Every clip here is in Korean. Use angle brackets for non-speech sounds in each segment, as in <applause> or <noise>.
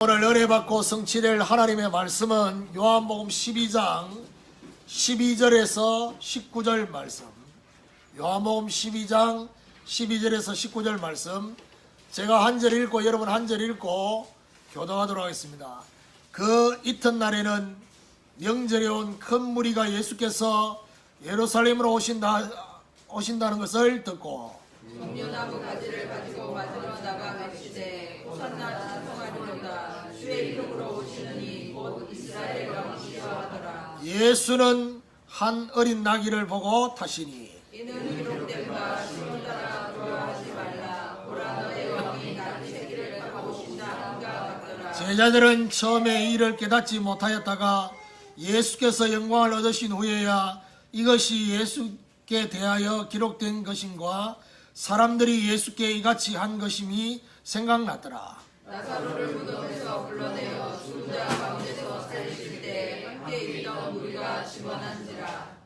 오늘 은혜 받고 성취될 하나님의 말씀은 요한복음 12장 12절에서 19절 말씀 요한복음 12장 12절에서 19절 말씀 제가 한 절 읽고 여러분 한 절 읽고 교도하도록 하겠습니다. 그 이튿날에는 명절에 온 큰 무리가 예수께서 예루살렘으로 오신다, 오신다는 것을 듣고 종려나무 가지를 가지고 맞으러 나가 맺시되 첫날 통하리로다 주의 이름으로 오시느니 곧 이스라엘 왕이시여 하더라 예수는 한 어린 나귀를 보고 타시니. 이는 기록된 바 시몬 따라 좋아하지 말라. 보라 너의 왕이 나귀 새끼를 타고 오신다. 한가 같더라. 제자들은 처음에 이 일을 깨닫지 못하였다가 예수께서 영광을 얻으신 후에야 이것이 예수께 대하여 기록된 것인과 사람들이 예수께 이같이 한 것임이 생각났더라. 나사로를 무덤에서 불러내어 죽은 자 가운데서 함께 있던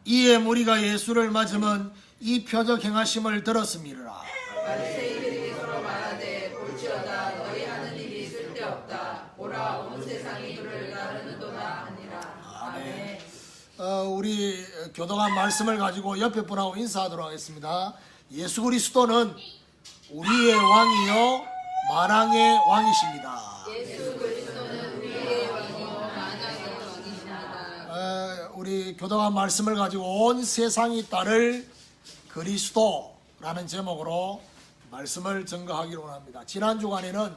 이에 무리가 예수를 맞으면 이 표적 행하심을 들었음이라. 바리새인들이 서로 말하되 볼지어다 너희 하는 일이 쓸데없다 보라 온 세상이 그를 따르는도다 하니라 아멘 어, 우리 교도관 말씀을 가지고 옆에 분하고 인사하도록 하겠습니다. 예수 그리스도는 우리의 왕이요 만왕의 왕이십니다. 예수 그리스도는 우리의 왕이요 만왕의 왕이시나다 어, 우리 교도관 말씀을 가지고 온 세상이 따를 그리스도라는 제목으로 말씀을 증거하기로 합니다. 지난 주간에는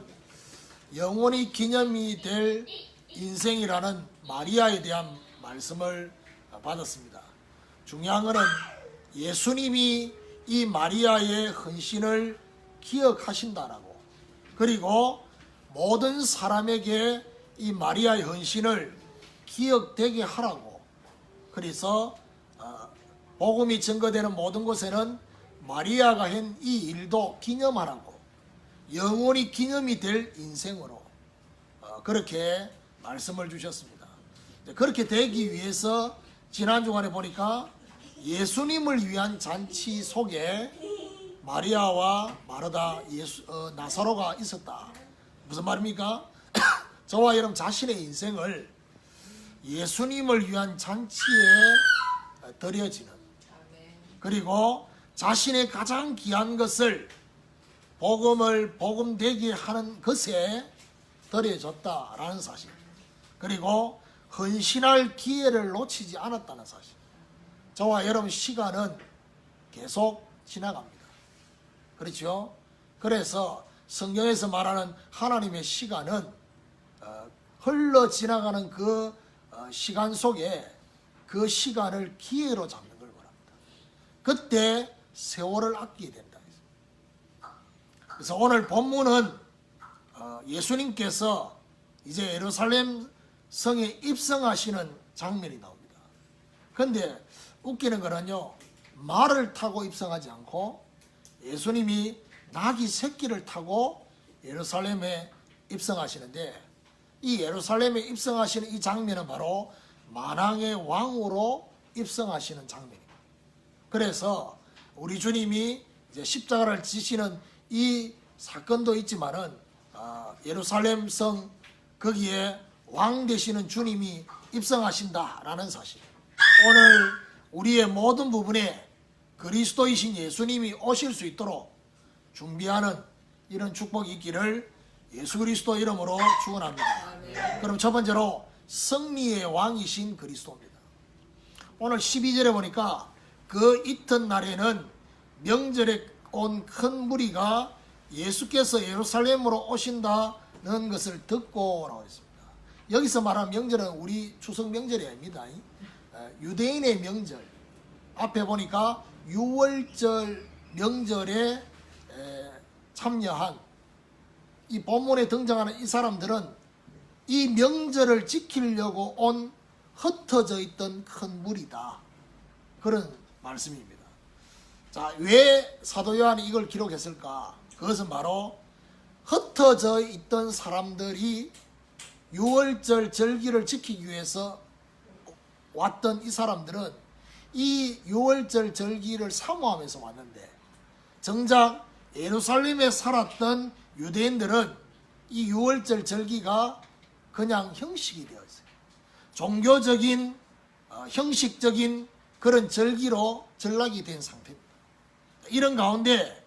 영원히 기념이 될 인생이라는 마리아에 대한 말씀을 받았습니다. 중요한 것은 예수님이 이 마리아의 헌신을 기억하신다라고 그리고 모든 사람에게 이 마리아의 헌신을 기억되게 하라고 그래서 어, 복음이 증거되는 모든 곳에는 마리아가 한 이 일도 기념하라고 영원히 기념이 될 인생으로 어, 그렇게 말씀을 주셨습니다. 그렇게 되기 위해서 지난 주간에 보니까 예수님을 위한 잔치 속에 마리아와 마르다 예수 어, 나사로가 있었다. 무슨 말입니까? <coughs> 저와 여러분 자신의 인생을 예수님을 위한 잔치에 드려지는. 그리고 자신의 가장 귀한 것을 복음을 복음 되게 하는 것에 드려졌다라는 사실. 그리고 헌신할 기회를 놓치지 않았다는 사실. 저와 여러분 시간은 계속 지나갑니다. 그렇죠? 그래서 성경에서 말하는 하나님의 시간은 어, 흘러 지나가는 그 어, 시간 속에 그 시간을 기회로 잡는 걸 말합니다. 그때 세월을 아끼게 된다. 그래서 오늘 본문은 어, 예수님께서 이제 예루살렘 성에 입성하시는 장면이 나옵니다. 그런데 웃기는 거는요, 말을 타고 입성하지 않고 예수님이 나귀 새끼를 타고 예루살렘에 입성하시는데 이 예루살렘에 입성하시는 이 장면은 바로 만왕의 왕으로 입성하시는 장면입니다. 그래서 우리 주님이 이제 십자가를 지시는 이 사건도 있지만은 아, 예루살렘 성 거기에 왕 되시는 주님이 입성하신다라는 사실. 오늘 우리의 모든 부분에 그리스도이신 예수님이 오실 수 있도록 준비하는 이런 축복이 있기를 예수 그리스도 이름으로 축원합니다. 그럼 첫 번째로 승리의 왕이신 그리스도입니다. 오늘 12절에 보니까 그 이튿날에는 명절에 온 큰 무리가 예수께서 예루살렘으로 오신다는 것을 듣고 나와 있습니다. 여기서 말하는 명절은 우리 추석 명절이 아닙니다. 에, 유대인의 명절. 앞에 보니까 6월절 명절에 에, 참여한 이 본문에 등장하는 이 사람들은 이 명절을 지키려고 온 흩어져 있던 큰 무리다. 그런 말씀입니다. 자, 왜 사도 요한이 이걸 기록했을까? 그것은 바로 흩어져 있던 사람들이 6월절 절기를 지키기 위해서 왔던 이 사람들은 이 6월절 절기를 사모하면서 왔는데 정작 예루살렘에 살았던 유대인들은 이 6월절 절기가 그냥 형식이 되어 있어요. 종교적인 어, 형식적인 그런 절기로 전락이 된 상태입니다. 이런 가운데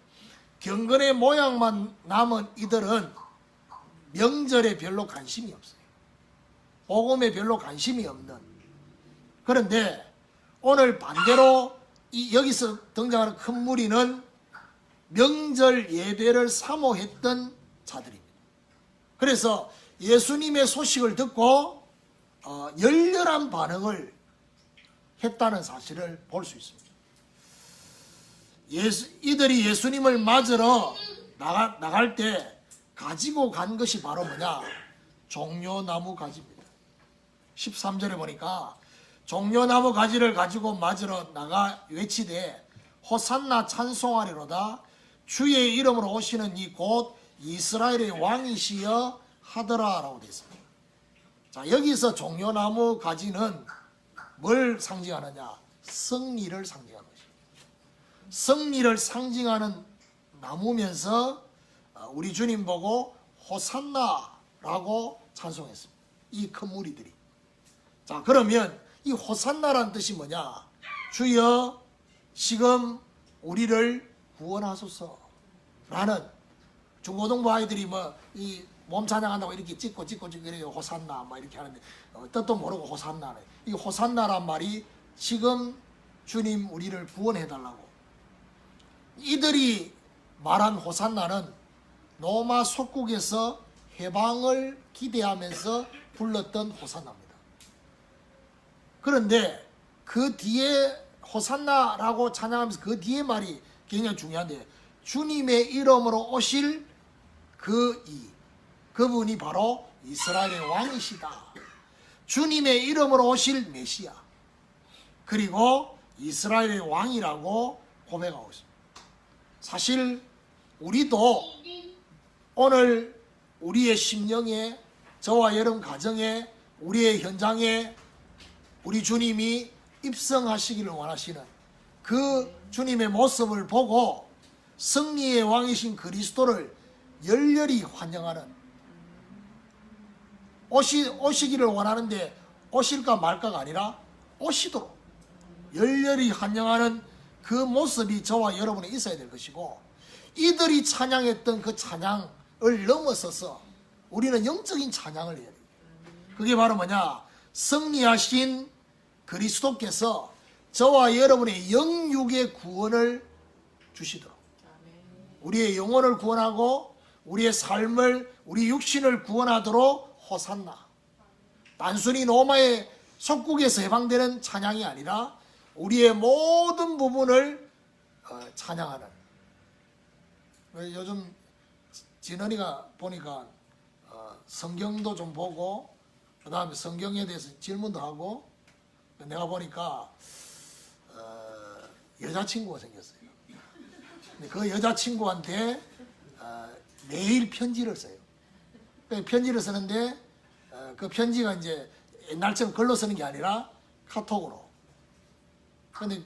경건의 모양만 남은 이들은 명절에 별로 관심이 없어요. 복음에 별로 관심이 없는. 그런데 오늘 반대로 이 여기서 등장하는 큰 무리는 명절 예배를 사모했던 자들입니다. 그래서 예수님의 소식을 듣고 어, 열렬한 반응을 했다는 사실을 볼 수 있습니다. 예수, 이들이 예수님을 맞으러 나가, 나갈 때 가지고 간 것이 바로 뭐냐? 종려나무 가지입니다. 13절에 보니까 종려나무 가지를 가지고 맞으러 나가 외치되 호산나 찬송하리로다 주의 이름으로 오시는 이 곧 이스라엘의 왕이시여 하더라라고 되어 있습니다. 자 여기서 종려나무 가지는 뭘 상징하느냐? 승리를 상징하는 것입니다. 승리를 상징하는 나무면서 어, 우리 주님 보고 호산나라고 찬송했습니다. 이 큰 무리들이. 자 그러면 이 호산나란 뜻이 뭐냐? 주여 지금 우리를 구원하소서라는 중고등부 아이들이 뭐 이 몸 찬양한다고 이렇게 찍고 찍고 찍고 호산나 막 이렇게 하는데 어, 뜻도 모르고 호산나네. 이 호산나란 말이 지금 주님 우리를 구원해 달라고. 이들이 말한 호산나는 로마 속국에서 해방을 기대하면서 불렀던 호산나입니다. 그런데 그 뒤에 호산나라고 찬양하면서 그 뒤에 말이 굉장히 중요한데 주님의 이름으로 오실 그 이, 그분이 바로 이스라엘의 왕이시다. 주님의 이름으로 오실 메시아. 그리고 이스라엘의 왕이라고 고백하고 있습니다. 사실 우리도 오늘 우리의 심령에 저와 여러분 가정에 우리의 현장에 우리 주님이 입성하시기를 원하시는 그 주님의 모습을 보고 승리의 왕이신 그리스도를 열렬히 환영하는 오시, 오시기를 원하는데 오실까 말까가 아니라 오시도록 열렬히 환영하는 그 모습이 저와 여러분에 있어야 될 것이고 이들이 찬양했던 그 찬양을 넘어서서 우리는 영적인 찬양을 해야 돼요. 그게 바로 뭐냐? 승리하신 그리스도께서 저와 여러분의 영육의 구원을 주시도록. 우리의 영혼을 구원하고 우리의 삶을 우리 육신을 구원하도록 호산나. 단순히 로마의 속국에서 해방되는 찬양이 아니라 우리의 모든 부분을 어, 찬양하는. 왜 요즘 진원이가 보니까 어, 성경도 좀 보고 그 다음에 성경에 대해서 질문도 하고 내가 보니까 어, 여자친구가 생겼어요. 근데 그 여자친구한테 어, 매일 편지를 써요. 그 편지를 쓰는데 어, 그 편지가 이제 옛날처럼 글로 쓰는 게 아니라 카톡으로. 근데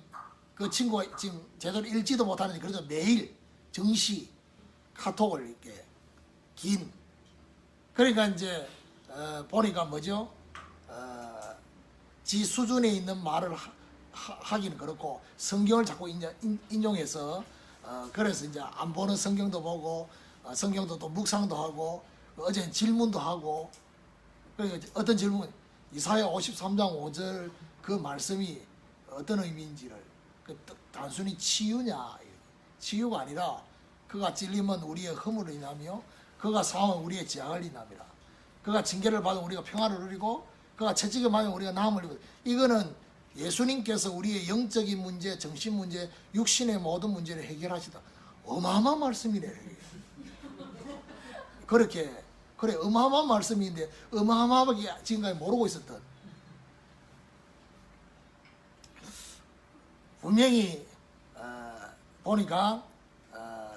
그 친구가 지금 제대로 읽지도 못하는데 그래도 매일 정시 카톡을 이렇게 긴 그러니까 이제 어, 보니까 뭐죠? 어, 지 수준에 있는 말을 하, 하, 기는 그렇고 성경을 자꾸 인자, 인, 인용해서 어, 그래서 이제 안 보는 성경도 보고 어, 성경도 또 묵상도 하고 어제 질문도 하고 그러니까 어떤 질문 이사야 53장 5절 그 말씀이 어떤 의미인지를 그 단순히 치유냐 치유가 아니라 그가 찔리면 우리의 허물을 인하며 그가 상하면 우리의 재앙을 인합니다. 그가 징계를 받으면 우리가 평화를 누리고 그가 채찍을 맞으면 우리가 나음을 누리고 이거는 예수님께서 우리의 영적인 문제, 정신 문제, 육신의 모든 문제를 해결하시다. 어마어마한 말씀이네. 그렇게 그래 어마어마한 말씀인데 어마어마하게 지금까지 모르고 있었던 분명히 어, 보니까 어,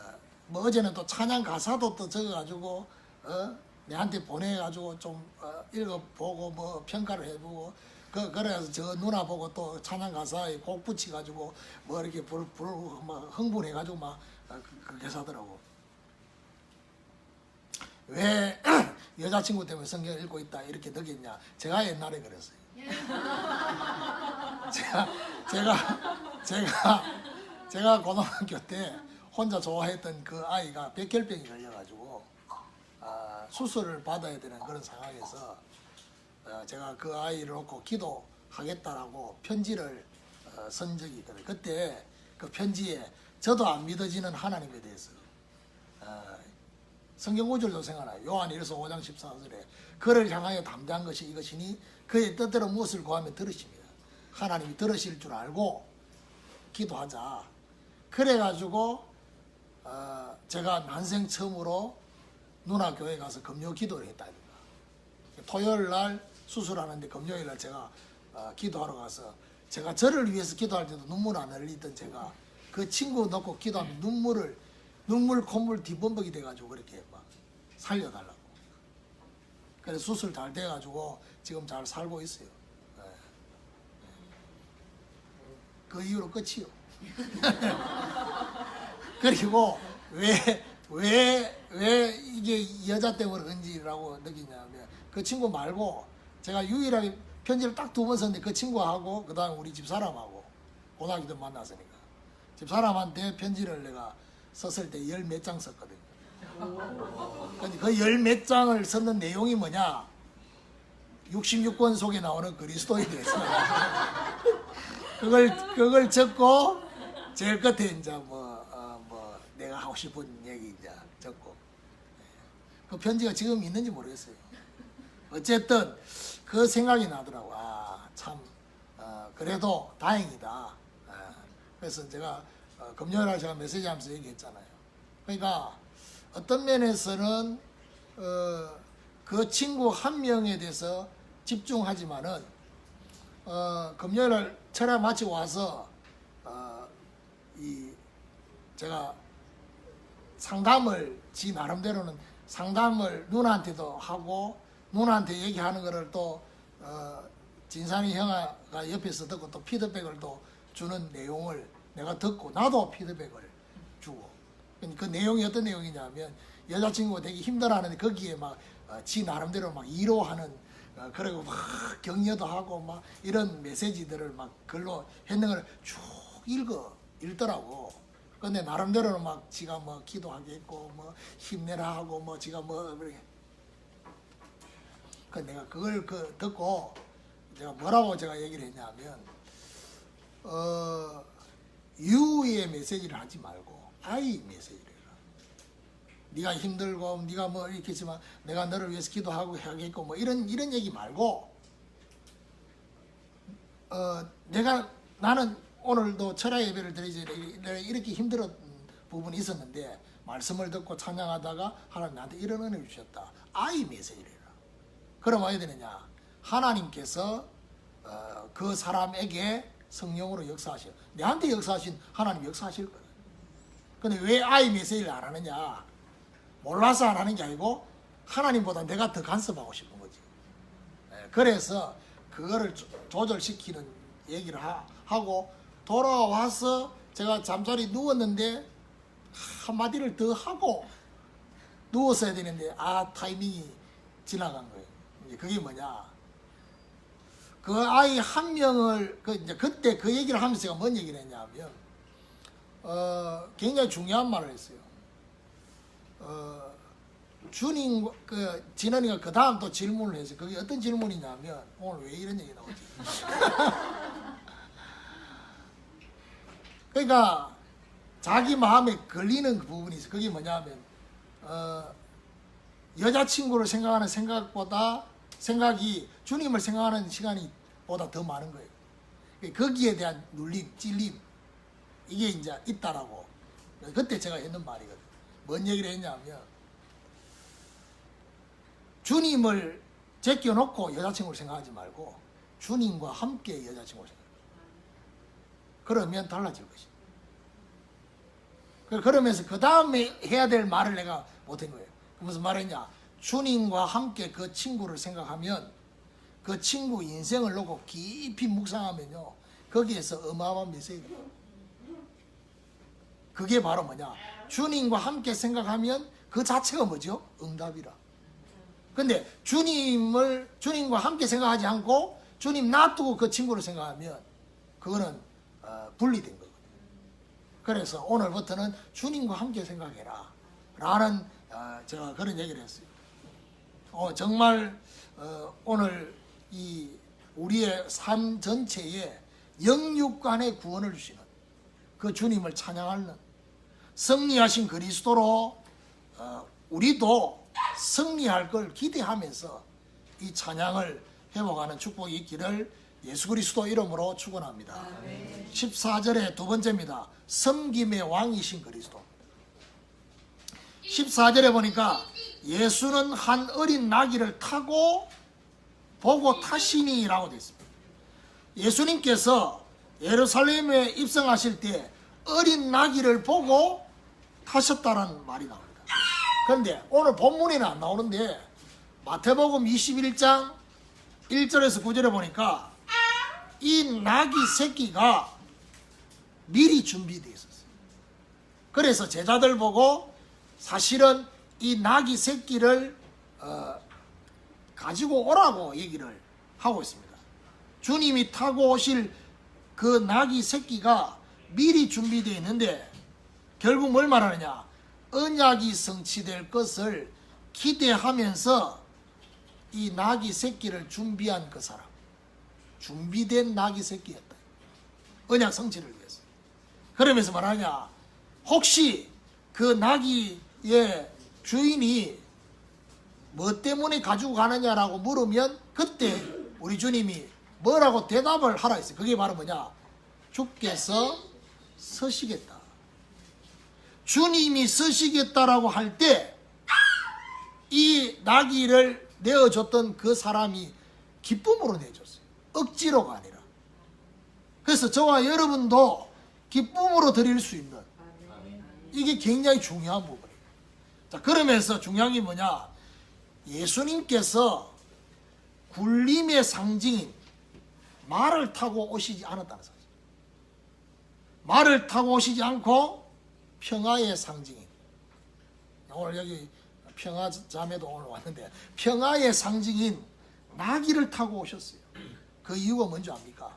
뭐 어제는 또 찬양 가사도 또 적어가지고 어, 내한테 보내가지고 좀 어, 읽어보고 뭐 평가를 해보고 그 그래서 저 누나 보고 또 찬양 가사에 곡 붙여가지고 뭐 이렇게 부르, 부르고 막 흥분해가지고 막 어, 그, 그렇게 사더라고. 왜 <clears throat> 여자친구 때문에 성경 읽고 있다 이렇게 느꼈냐? 제가 옛날에 그랬어요. <laughs> 제가 제가 제가 제가 고등학교 때 혼자 좋아했던 그 아이가 백혈병이 걸려가지고 아, 수술을 받아야 되는 그런 상황에서 어, 제가 그 아이를 놓고 기도하겠다라고 편지를 어, 쓴 적이 있거든요. 그때 그 편지에 저도 안 믿어지는 하나님에 대해서 어, 성경 구절도 생각나요. 요한 1서 5장 14절에 그를 향하여 담대한 것이 이것이니 그의 뜻대로 무엇을 구하면 들으십니다. 하나님이 들으실 줄 알고 기도하자. 그래가지고 어, 제가 난생 처음으로 누나 교회 가서 금요 기도를 했다니까. 토요일 날 수술하는데 금요일 날 제가 어, 기도하러 가서 제가 저를 위해서 기도할 때도 눈물 안 흘리던 제가 그 친구 놓고 기도하면 눈물을 눈물 콧물 뒤범벅이 돼가지고 그렇게 막 살려달라고. 그래서 수술 잘 돼가지고 지금 잘 살고 있어요. 예. 예. 그 이후로 끝이요. <laughs> 그리고 왜, 왜, 왜 이게 여자 때문에 그런지라고 느끼냐면 그 친구 말고 제가 유일하게 편지를 딱 두 번 썼는데 그 친구하고 그 다음에 우리 집사람하고 고등학교 때 만났으니까 집사람한테 편지를 내가 썼을 때 열 몇 장 썼거든요. 그 열 몇 장을 썼는 내용이 뭐냐? 66권 속에 나오는 그리스도에 대해서 <laughs> 그걸 그걸 적고 제일 끝에 이제 뭐, 어, 뭐 내가 하고 싶은 얘기 이제 적고 예. 그 편지가 지금 있는지 모르겠어요. 어쨌든 그 생각이 나더라고. 아, 참 어, 그래도 다행이다. 예. 그래서 제가 어, 금요일 날 제가 메시지 하면서 얘기했잖아요. 그러니까 어떤 면에서는 어, 그 친구 한 명에 대해서 집중하지만은 어, 금요일 날 철학 마치고 와서 어, 이 제가 상담을 지 나름대로는 상담을 누나한테도 하고 누나한테 얘기하는 거를 또 어, 진산이 형아가 옆에서 듣고 또 피드백을 또 주는 내용을 내가 듣고 나도 피드백을 주고 그 내용이 어떤 내용이냐면 여자친구가 되게 힘들어하는데 거기에 막 어, 지 나름대로 막 위로하는 어, 그리고 막 격려도 하고 막 이런 메시지들을 막 글로 했는 걸 쭉 읽어 읽더라고. 근데 나름대로는 막 지가 뭐 기도하겠고 뭐 힘내라 하고 뭐 지가 뭐 그 내가 그걸 그 듣고 제가 뭐라고 제가 얘기를 했냐면 어 유의 메시지를 하지 말고 아이 메시지를 해라. 네가 힘들고 네가 뭐 이렇게 했지만 내가 너를 위해서 기도하고 해야겠고 뭐 이런 이런 얘기 말고 어 내가 나는 오늘도 철야 예배를 드리지 이렇게 힘들었던 부분이 있었는데 말씀을 듣고 찬양하다가 하나님 나한테 이런 은혜를 주셨다. 아이 메시지를. 그럼 어야 되느냐? 하나님께서 어, 그 사람에게 성령으로 역사하셔. 내한테 역사하신 하나님 역사하실 거야. 근데 왜 아이 메시지를 안 하느냐? 몰라서 안 하는 게 아니고 하나님보다 내가 더 간섭하고 싶은 거지. 예, 그래서 그거를 조- 조절시키는 얘기를 하, 고 돌아와서 제가 잠자리 누웠는데 한마디를 더 하고 누웠어야 되는데 아 타이밍이 지나간 거예요. 그게 뭐냐? 그 아이 한 명을 그 이제 그때 그 얘기를 하면서 제가 뭔 얘기를 했냐면 어 굉장히 중요한 말을 했어요. 어 주님 그 진원이가 그 다음 또 질문을 했어요. 그게 어떤 질문이냐면 오늘 왜 이런 얘기 나오지? <laughs> 그러니까 자기 마음에 걸리는 그 부분이 있어. 그게 뭐냐면 어 여자친구를 생각하는 생각보다 생각이 주님을 생각하는 시간이 보다 더 많은 거예요. 거기에 대한 눌림, 찔림 이게 이제 있다라고. 그때 제가 했는 말이거든. 뭔 얘기를 했냐면 주님을 제껴놓고 여자친구를 생각하지 말고 주님과 함께 여자친구를 생각해. 그러면 달라질 것이다. 그- 그러면서 그 다음에 해야 될 말을 내가 못한 거예요. 그 무슨 말이냐? 주님과 함께 그 친구를 생각하면 그 친구 인생을 놓고 깊이 묵상하면요. 거기에서 어마어마한 메시지가. 그게 바로 뭐냐? 주님과 함께 생각하면 그 자체가 뭐죠? 응답이라. 근데 주님을 주님과 함께 생각하지 않고 주님 놔두고 그 친구를 생각하면 그거는 어, 분리된 거거든요. 그래서 오늘부터는 주님과 함께 생각해라. 라는 어, 제가 그런 얘기를 했어요. 어, 정말 어, 오늘 이 우리의 삶 전체에 영육간의 구원을 주시는 그 주님을 찬양하는 승리하신 그리스도로 어, 우리도 승리할 걸 기대하면서 이 찬양을 회복하는 축복이 있기를 예수 그리스도 이름으로 축원합니다. 14절의 두 번째입니다. 섬김의 왕이신 그리스도. 14절에 보니까 예수는 한 어린 나귀를 타고 보고 타시니라고 되어 있습니다. 예수님께서 예루살렘에 입성하실 때 어린 나귀를 보고 타셨다는 말이 나옵니다. 그런데 오늘 본문에는 안 나오는데 마태복음 21장 1절에서 9절에 보니까 이 나귀 새끼가 미리 준비되어 있었어요. 그래서 제자들 보고 사실은 이 나귀 새끼를 어, 가지고 오라고 얘기를 하고 있습니다. 주님이 타고 오실 그 나귀 새끼가 미리 준비되어 있는데 결국 뭘 말하느냐? 언약이 성취될 것을 기대하면서 이 나귀 새끼를 준비한 그 사람. 준비된 나귀 새끼였다. 언약 성취를 위해서. 그러면서 말하냐? 혹시 그 나귀의 주인이 뭐 때문에 가지고 가느냐라고 물으면 그때 우리 주님이 뭐라고 대답을 하라 했어요. 그게 바로 뭐냐? 주께서 서시겠다. 주님이 서시겠다라고 할 때 이 나귀를 내어줬던 그 사람이 기쁨으로 내줬어요. 억지로가 아니라. 그래서 저와 여러분도 기쁨으로 드릴 수 있는 이게 굉장히 중요한 부분이에요. 자, 그러면서 중요한 게 뭐냐? 예수님께서 굴림의 상징인 말을 타고 오시지 않았다는 사실. 말을 타고 오시지 않고 평화의 상징인. 오늘 여기 평화 자매도 오늘 왔는데 평화의 상징인 나귀를 타고 오셨어요. 그 이유가 뭔지 압니까?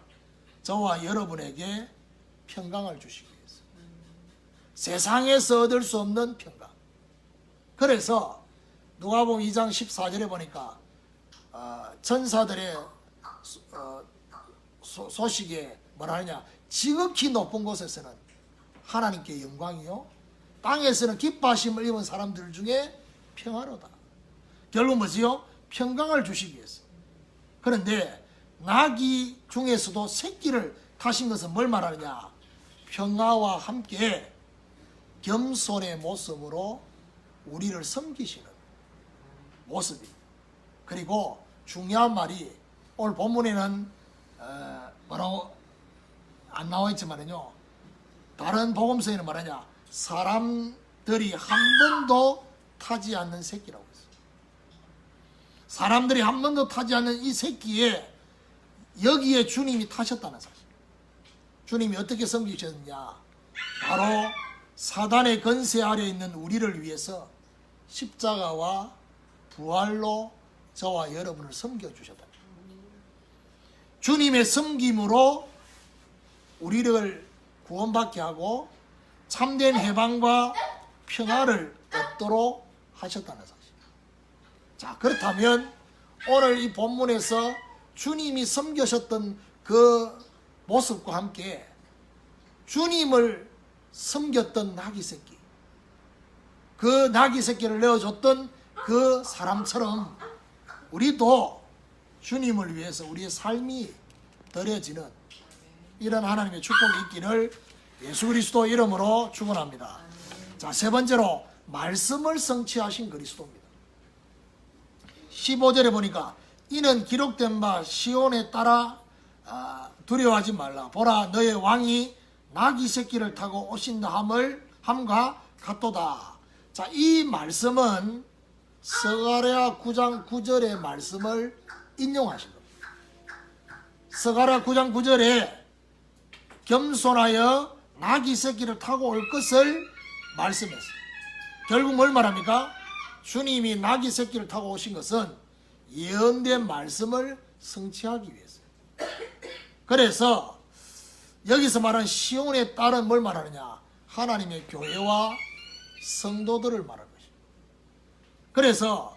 저와 여러분에게 평강을 주시기 위해서. 세상에서 얻을 수 없는 평강. 그래서 누가복음 2장 14절에 보니까 어, 천사들의 소- 어, 소, 소식에 뭐라 하느냐 지극히 높은 곳에서는 하나님께 영광이요 땅에서는 기뻐하심을 입은 사람들 중에 평화로다. 결국 뭐지요? 평강을 주시기 위해서. 그런데 나귀 중에서도 새끼를 타신 것은 뭘 말하느냐? 평화와 함께 겸손의 모습으로 우리를 섬기시는 모습이 그리고 중요한 말이 오늘 본문에는 어, 뭐라고 안 나와 있지만은요 다른 복음서에는 말하냐 사람들이 한 번도 타지 않는 새끼라고 했어요. 사람들이 한 번도 타지 않는 이 새끼에 여기에 주님이 타셨다는 사실. 주님이 어떻게 섬기셨느냐? 바로 사단의 건세 아래 있는 우리를 위해서 십자가와 부활로 저와 여러분을 섬겨 주셨다. 주님의 섬김으로 우리를 구원받게 하고 참된 해방과 평화를 얻도록 하셨다는 사실. 자, 그렇다면 오늘 이 본문에서 주님이 섬겨셨던 그 모습과 함께 주님을 섬겼던 나귀 새끼, 그 나귀 새끼를 내어줬던 그 사람처럼 우리도 주님을 위해서 우리의 삶이 드려지는 이런 하나님의 축복이 있기를 예수 그리스도 이름으로 축원합니다. 자, 세 번째로 말씀을 성취하신 그리스도입니다. 15절에 보니까 이는 기록된 바 시온에 따라 아, 두려워하지 말라. 보라 너의 왕이 나귀 새끼를 타고 오신다 함을 함과 같도다. 자, 이 말씀은 서가랴 9장 9절의 말씀을 인용하신 겁니다. 서가랴 9장 9절에 겸손하여 나귀 새끼를 타고 올 것을 말씀했어요. 결국 뭘 말합니까? 주님이 나귀 새끼를 타고 오신 것은 예언된 말씀을 성취하기 위해서. 그래서 여기서 말하는 시온의 딸은 뭘 말하느냐? 하나님의 교회와 성도들을 말하는 것입니다. 그래서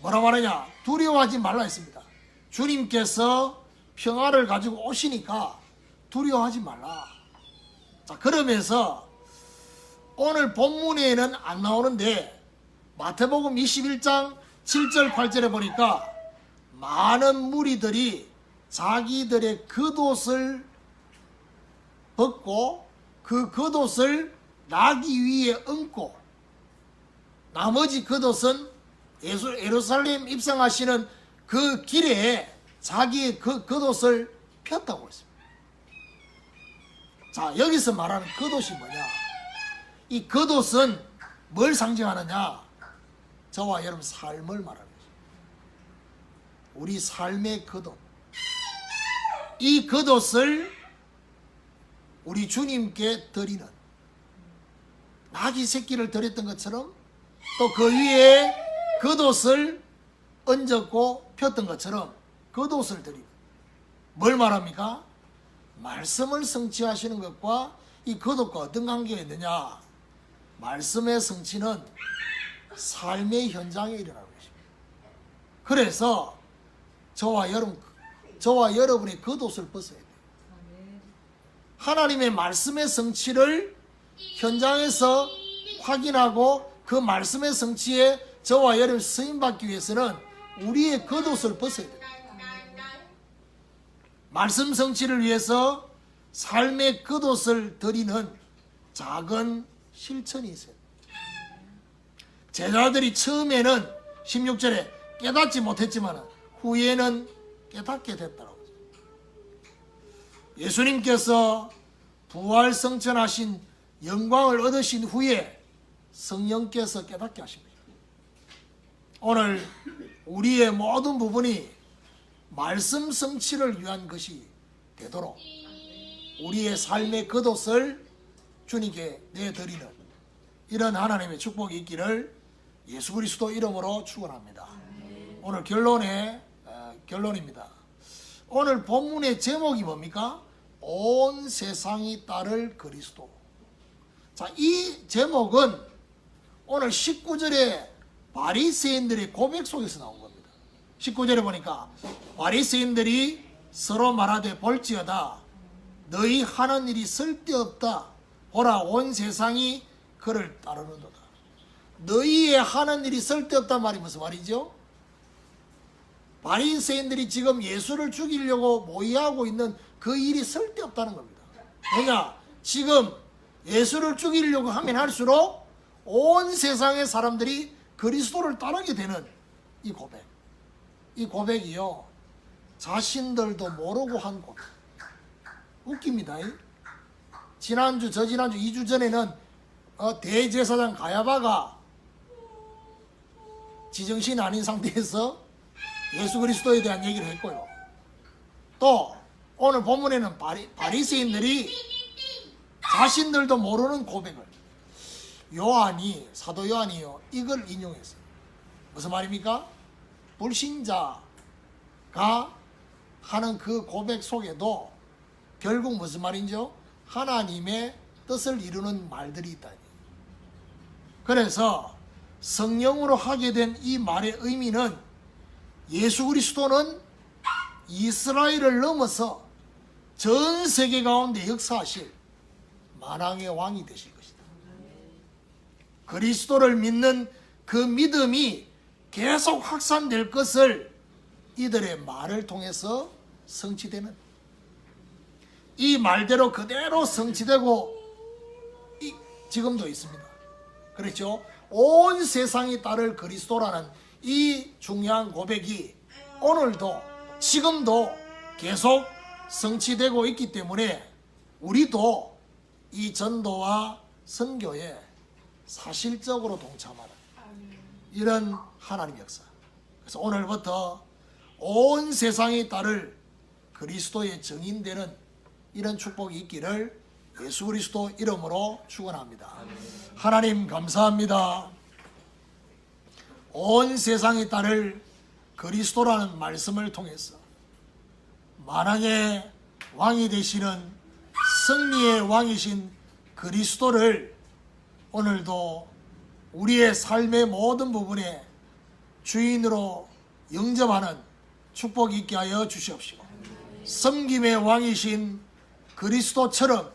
뭐라 말하냐? 두려워하지 말라 했습니다. 주님께서 평화를 가지고 오시니까 두려워하지 말라. 자, 그러면서 오늘 본문에는 안 나오는데 마태복음 21장 7절 8절에 보니까 많은 무리들이 자기들의 겉옷을 벗고 그 겉옷을 나귀 위에 얹고 나머지 겉옷은 예수- 예루살렘 입성하시는 그 길에 자기의 그 겉옷을 폈다고 했습니다. 자 여기서 말하는 겉옷이 뭐냐? 이 겉옷은 뭘 상징하느냐? 저와 여러분 삶을 말하는 거죠. 우리 삶의 겉옷. 이 겉옷을 우리 주님께 드리는 나귀 새끼를 드렸던 것처럼 또 그 위에 겉옷을 얹었고 폈던 것처럼 겉옷을 드리는 뭘 말합니까? 말씀을 성취하시는 것과 이 겉옷과 어떤 관계가 있느냐? 말씀의 성취는 삶의 현장에 일어나는 것입니다. 그래서 저와 여러분, 저와 여러분의 겉옷을 벗어야 돼요. 하나님의 말씀의 성취를 현장에서 확인하고 그 말씀의 성취에 저와 여러분 쓰임 받기 위해서는 우리의 겉옷을 벗어야 돼요. 말씀 성취를 위해서 삶의 겉옷을 드리는 작은 실천이 있어요. 제자들이 처음에는 16절에 깨닫지 못했지만 후에는 깨닫게 됐다고. 예수님께서 부활 성천하신 영광을 얻으신 후에 성령께서 깨닫게 거죠. 오늘 우리의 모든 부분이 말씀 성취를 위한 것이 되도록 우리의 삶의 겉옷을 주님께 내드리는 이런 하나님의 축복이 있기를 예수 그리스도 이름으로 축원합니다. 오늘 결론의 어, 결론입니다. 오늘 본문의 제목이 뭡니까? 온 세상이 따를 그리스도. 자, 이 제목은 오늘 19절에 바리새인들의 고백 속에서 나온 겁니다. 19절에 보니까 바리새인들이 서로 말하되 볼지어다 너희 하는 일이 쓸데없다 보라 온 세상이 그를 따르는도다. 너희의 하는 일이 쓸데없단 말이 무슨 말이죠? 바리새인들이 지금 예수를 죽이려고 모의하고 있는 그 일이 쓸데없다는 겁니다. 왜냐? 지금 예수를 죽이려고 하면 할수록 온 세상의 사람들이 그리스도를 따르게 되는 이 고백. 이 고백이요. 자신들도 모르고 한 고백. 웃깁니다. 이. 지난주, 저지난주, 2주 전에는 어, 대제사장 가야바가 지정신 아닌 상태에서 예수 그리스도에 대한 얘기를 했고요. 또 오늘 본문에는 바리, 바리새인들이 자신들도 모르는 고백을 요한이 사도 요한이요 이걸 인용했어요. 무슨 말입니까? 불신자가 하는 그 고백 속에도 결국 무슨 말인죠? 하나님의 뜻을 이루는 말들이 있다. 그래서 성령으로 하게 된 이 말의 의미는 예수 그리스도는 이스라엘을 넘어서 전 세계 가운데 역사하실 만왕의 왕이 되실. 그리스도를 믿는 그 믿음이 계속 확산될 것을 이들의 말을 통해서 성취되는 이 말대로 그대로 성취되고 이- 지금도 있습니다. 그렇죠? 온 세상이 따를 그리스도라는 이 중요한 고백이 오늘도 지금도 계속 성취되고 있기 때문에 우리도 이 전도와 선교에 사실적으로 동참하는 이런 하나님 역사. 그래서 오늘부터 온 세상이 따를 그리스도의 증인되는 이런 축복이 있기를 예수 그리스도 이름으로 축원합니다. 하나님 감사합니다. 온 세상이 따를 그리스도라는 말씀을 통해서 만왕의 왕이 되시는 승리의 왕이신 그리스도를 오늘도 우리의 삶의 모든 부분에 주인으로 영접하는 축복이 있게 하여 주시옵시고 섬김의 왕이신 그리스도처럼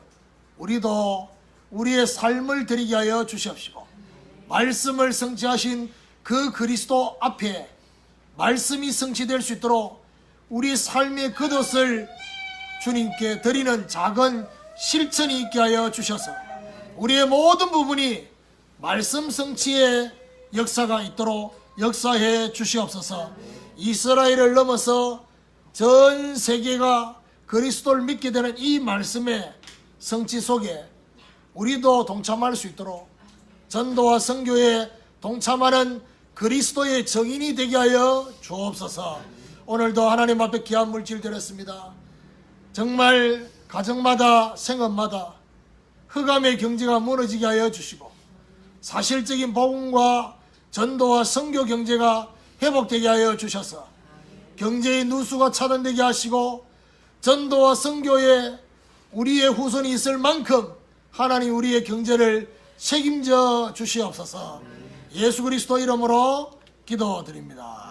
우리도 우리의 삶을 드리게 하여 주시옵시고 말씀을 성취하신 그 그리스도 앞에 말씀이 성취될 수 있도록 우리 삶의 그것을 주님께 드리는 작은 실천이 있게 하여 주셔서 우리의 모든 부분이 말씀 성취의 역사가 있도록 역사해 주시옵소서 이스라엘을 넘어서 전 세계가 그리스도를 믿게 되는 이 말씀의 성취 속에 우리도 동참할 수 있도록 전도와 선교에 동참하는 그리스도의 정인이 되게 하여 주옵소서. 오늘도 하나님 앞에 귀한 물질 드렸습니다. 정말 가정마다 생업마다 흑암의 경제가 무너지게 하여 주시고 사실적인 복음과 전도와 선교 경제가 회복되게 하여 주셔서 경제의 누수가 차단되게 하시고 전도와 선교에 우리의 후손이 있을 만큼 하나님 우리의 경제를 책임져 주시옵소서. 예수 그리스도 이름으로 기도드립니다.